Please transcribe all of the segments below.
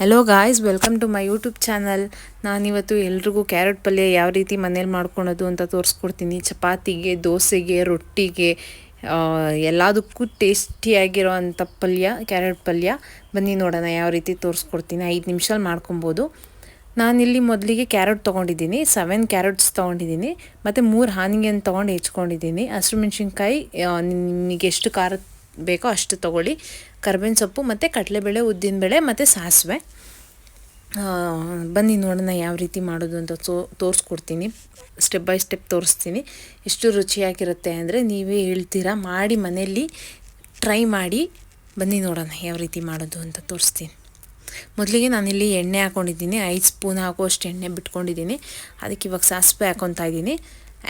Hello guys welcome to my YouTube channel ನಾನಿವತ್ತು ಎಲ್ರಿಗೂ carrot ಪಲ್ಯ ಯಾವ ರೀತಿ ಮನೇಲಿ ಮಾಡ್ಕೊಳೋದು ಅಂತ ತೋರಿಸ್ಕೊಡ್ತೀನಿ. ಚಪಾತಿಗೆ, ದೋಸೆಗೆ, ರೊಟ್ಟಿಗೆ ಎಲ್ಲದಕ್ಕೂ ಟೇಸ್ಟಿಯಾಗಿರೋ ಅಂಥ ಪಲ್ಯ ಕ್ಯಾರೆಟ್ ಪಲ್ಯ. ಬನ್ನಿ ನೋಡೋಣ ಯಾವ ರೀತಿ ತೋರಿಸ್ಕೊಡ್ತೀನಿ. ಐದು ನಿಮಿಷ ಮಾಡ್ಕೊಬೋದು. ನಾನಿಲ್ಲಿ ಮೊದಲಿಗೆ ಕ್ಯಾರೆಟ್ ತೊಗೊಂಡಿದ್ದೀನಿ. ಸೆವೆನ್ ಕ್ಯಾರೆಟ್ಸ್ ತೊಗೊಂಡಿದ್ದೀನಿ. ಮತ್ತು ಮೂರು ಹಾನಿಗೆಯನ್ನು ತೊಗೊಂಡು ಹೆಚ್ಕೊಂಡಿದ್ದೀನಿ. ಹಸಿರು ಮೆಣಸಿನ್ಕಾಯಿ ನಿಮಗೆ ಎಷ್ಟು ಖಾರ ಬೇಕೋ ಅಷ್ಟು ತೊಗೊಳ್ಳಿ. ಕರ್ಬೇವಿನ ಸೊಪ್ಪು ಮತ್ತು ಕಡಲೆಬೇಳೆ ಉದ್ದಿನಬೇಳೆ ಮತ್ತು ಸಾಸಿವೆ. ಬನ್ನಿ ನೋಡೋಣ ಯಾವ ರೀತಿ ಮಾಡೋದು ಅಂತ ತೋರಿಸ್ಕೊಡ್ತೀನಿ. ಸ್ಟೆಪ್ ಬೈ ಸ್ಟೆಪ್ ತೋರಿಸ್ತೀನಿ. ಎಷ್ಟು ರುಚಿಯಾಗಿರುತ್ತೆ ಅಂದರೆ ನೀವೇ ಹೇಳ್ತೀರಾ? ಮಾಡಿ ಮನೆಯಲ್ಲಿ ಟ್ರೈ ಮಾಡಿ ಬನ್ನಿ ನೋಡೋಣ ಯಾವ ರೀತಿ ಮಾಡೋದು ಅಂತ ತೋರಿಸ್ತೀನಿ. ಮೊದಲಿಗೆ ನಾನಿಲ್ಲಿ ಎಣ್ಣೆ ಹಾಕ್ಕೊಂಡಿದ್ದೀನಿ ಐದು ಸ್ಪೂನ್ ಹಾಕುವಷ್ಟು ಎಣ್ಣೆ ಬಿಟ್ಕೊಂಡಿದ್ದೀನಿ. ಅದಕ್ಕೆ ಇವಾಗ ಸಾಸಿವೆ ಹಾಕೊತಾ ಇದ್ದೀನಿ.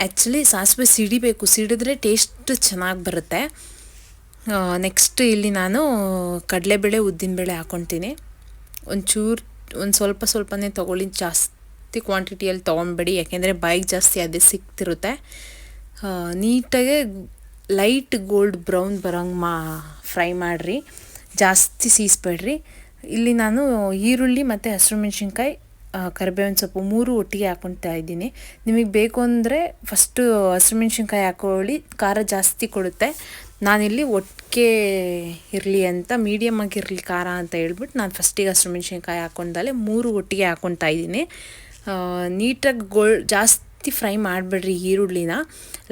ಆ್ಯಕ್ಚುಲಿ ಸಾಸಿವೆ ಸಿಡಿಬೇಕು. ಸಿಡಿದ್ರೆ ಟೇಸ್ಟ್ ಚೆನ್ನಾಗಿ ಬರುತ್ತೆ. ನೆಕ್ಸ್ಟ್ ಇಲ್ಲಿ ನಾನು ಕಡಲೆಬೇಳೆ ಉದ್ದಿನಬೇಳೆ ಹಾಕ್ಕೊತೀನಿ ಒಂಚೂರು ಒಂದು ಸ್ವಲ್ಪ ಸ್ವಲ್ಪನೇ ತೊಗೊಳ್ಳಿ ಜಾಸ್ತಿ ಕ್ವಾಂಟಿಟಿಯಲ್ಲಿ ತೊಗೊಂಬೇಡಿ ಯಾಕೆಂದರೆ ಬಾಯಿಗೆ ಜಾಸ್ತಿ ಅದೇ ಸಿಕ್ತಿರುತ್ತೆ ಆ, ನೀಟಾಗೆ ಲೈಟ್ ಗೋಲ್ಡ್ ಬ್ರೌನ್ ಬರೋಂಗೆ ಮಾ ಫ್ರೈ ಮಾಡಿರಿ. ಜಾಸ್ತಿ ಸೀಸ್ಬೇಡ್ರಿ. ಇಲ್ಲಿ ನಾನು ಈರುಳ್ಳಿ ಮತ್ತು ಹಸಿರು ಮೆಣಸಿನ್ಕಾಯಿ ಕರಿಬೇವಿನ ಸೊಪ್ಪು ಮೂರು ಒಟ್ಟಿಗೆ ಹಾಕೊತಾ ಇದ್ದೀನಿ. ನಿಮಗೆ ಬೇಕು ಅಂದರೆ ಫಸ್ಟು ಹಸಿರು ಮೆಣಸಿನ್ಕಾಯಿ ಹಾಕೊಳ್ಳಿ. ಖಾರ ಜಾಸ್ತಿ ಕೊಡುತ್ತೆ. ನಾನಿಲ್ಲಿ ಒಟ್ಟಿಗೆ ಇರಲಿ ಅಂತ ಮೀಡಿಯಮ್ ಆಗಿರಲಿ ಖಾರ ಅಂತ ಹೇಳ್ಬಿಟ್ಟು ನಾನು ಫಸ್ಟಿಗೆ ಹಸಿರು ಮೆಣಸಿನ್ಕಾಯಿ ಹಾಕೊಂಡಲೆ ಮೂರು ಒಟ್ಟಿಗೆ ಹಾಕೊತಾ ಇದ್ದೀನಿ. ನೀಟಾಗಿ ಗೋಳ್, ಜಾಸ್ತಿ ಫ್ರೈ ಮಾಡಬೇಡ್ರಿ ಈರುಳ್ಳಿನ.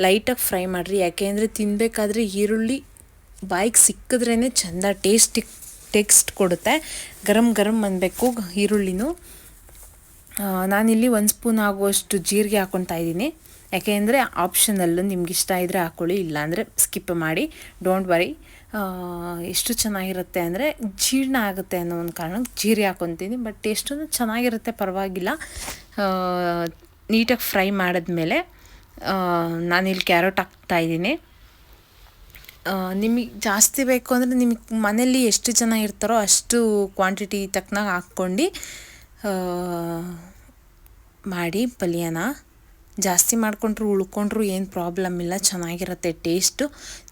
ಲೈಟಾಗಿ ಫ್ರೈ ಮಾಡಿರಿ. ಯಾಕೆಂದರೆ ತಿನ್ನಬೇಕಾದ್ರೆ ಈರುಳ್ಳಿ ಬಾಯಿಗೆ ಸಿಕ್ಕಿದ್ರೇ ಚೆಂದ ಟೇಸ್ಟಿ ಟೇಸ್ಟ್ ಕೊಡುತ್ತೆ. ಗರಂ ಗರಂ ಅನ್ನಬೇಕು ಈರುಳ್ಳಿನೂ. ನಾನಿಲ್ಲಿ ಒಂದು ಸ್ಪೂನ್ ಆಗುವಷ್ಟು ಜೀರಿಗೆ ಹಾಕ್ಕೊತಾ ಇದ್ದೀನಿ. ಯಾಕೆಂದರೆ ಆಪ್ಷನಲ್ಲು ನಿಮ್ಗೆ ಇಷ್ಟ ಇದ್ದರೆ ಹಾಕ್ಕೊಳ್ಳಿ ಇಲ್ಲಾಂದರೆ ಸ್ಕಿಪ್ ಮಾಡಿ. ಡೋಂಟ್ ವರಿ ಎಷ್ಟು ಚೆನ್ನಾಗಿರುತ್ತೆ ಅಂದರೆ ಜೀರ್ಣ ಆಗುತ್ತೆ ಅನ್ನೋ ಒಂದು ಕಾರಣಕ್ಕೆ ಜೀರಿಗೆ ಹಾಕ್ಕೊತೀನಿ ಬಟ್ ಟೇಸ್ಟೂ ಚೆನ್ನಾಗಿರುತ್ತೆ, ಪರವಾಗಿಲ್ಲ. ನೀಟಾಗಿ ಫ್ರೈ ಮಾಡಿದ್ಮೇಲೆ ನಾನಿಲ್ಲಿ ಕ್ಯಾರೆಟ್ ಹಾಕ್ತಾ ಇದ್ದೀನಿ. ನಿಮಗೆ ಜಾಸ್ತಿ ಬೇಕು ಅಂದರೆ ನಿಮಗೆ ಮನೇಲಿ ಎಷ್ಟು ಜನ ಇರ್ತಾರೋ ಅಷ್ಟು ಕ್ವಾಂಟಿಟಿ ತಕ್ಕನಾಗ ಹಾಕ್ಕೊಂಡು ಮಾಡಿ, ಪಲ್ಯನ ಜಾಸ್ತಿ ಮಾಡಿಕೊಂಡ್ರು, ಉಳ್ಕೊಂಡ್ರು ಏನು ಪ್ರಾಬ್ಲಮ್ ಇಲ್ಲ, ಚೆನ್ನಾಗಿರುತ್ತೆ ಟೇಸ್ಟು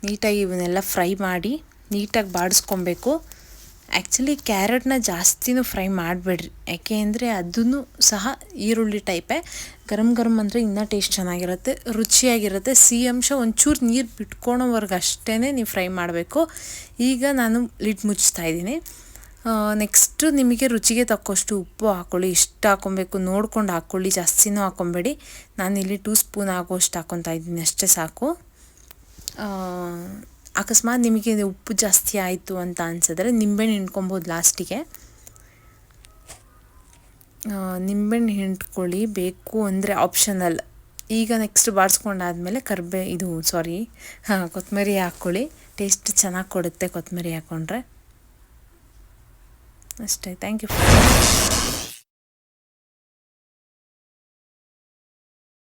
ನೀಟಾಗಿ ಇವನ್ನೆಲ್ಲ ಫ್ರೈ ಮಾಡಿ ನೀಟಾಗಿ ಬಾಡಿಸ್ಕೊಬೇಕು. ಆ್ಯಕ್ಚುಲಿ ಕ್ಯಾರೆಟ್ನ ಜಾಸ್ತಿನೂ ಫ್ರೈ ಮಾಡಬೇಡ್ರಿ. ಯಾಕೆ ಅಂದರೆ ಅದನ್ನು ಸಹ ಈರುಳ್ಳಿ ಟೈಪೇ ಗರಂ ಗರಂ ಅಂದರೆ ಇನ್ನೂ ಟೇಸ್ಟ್ ಚೆನ್ನಾಗಿರುತ್ತೆ, ರುಚಿಯಾಗಿರುತ್ತೆ. ಸಿ ಅಂಶ ಒಂಚೂರು ನೀರು ಬಿಟ್ಕೊಳೋವರೆಗೆ ಅಷ್ಟೇ ನೀವು ಫ್ರೈ ಮಾಡಬೇಕು. ಈಗ ನಾನು ಲಿಡ್ ಮುಚ್ತಾ ಇದ್ದೀನಿ. ನೆಕ್ಸ್ಟು ನಿಮಗೆ ರುಚಿಗೆ ತಕ್ಕಷ್ಟು ಉಪ್ಪು ಹಾಕ್ಕೊಳ್ಳಿ ಇಷ್ಟು ಹಾಕೊಬೇಕು. ನೋಡ್ಕೊಂಡು ಹಾಕ್ಕೊಳ್ಳಿ ಜಾಸ್ತಿನೂ ನಾನು ನಾನಿಲ್ಲಿ ಟೂ ಸ್ಪೂನ್ ಆಗೋಷ್ಟು ಹಾಕೊತಾ ಇದ್ದೀನಿ. ಅಷ್ಟೇ ಸಾಕು. ಅಕಸ್ಮಾತ್ ನಿಮಗೆ ಉಪ್ಪು ಜಾಸ್ತಿ ಆಯಿತು ಅಂತ ಅನ್ಸಿದ್ರೆ ನಿಂಬೆಹಣ್ಣು ಹಿಂಡ್ಕೊಬೋದು ಲಾಸ್ಟಿಗೆ ನಿಂಬೆಹಣ್ಣು ಹಿಂಡ್ಕೊಳ್ಳಿ. ಬೇಕು ಅಂದರೆ ಆಪ್ಷನಲ್ ಈಗ ನೆಕ್ಸ್ಟ್ ಬಾಡಿಸ್ಕೊಂಡಾದ್ಮೇಲೆ ಕರ್ಬೇ, ಇದು ಸಾರಿ ಹಾಂ ಕೊತ್ತಂಬರಿ ಹಾಕ್ಕೊಳ್ಳಿ ಟೇಸ್ಟ್ ಚೆನ್ನಾಗಿ ಕೊಡುತ್ತೆ ಕೊತ್ತಂಬರಿ ಹಾಕ್ಕೊಂಡ್ರೆ ಅಷ್ಟೇ ಥ್ಯಾಂಕ್ ಯು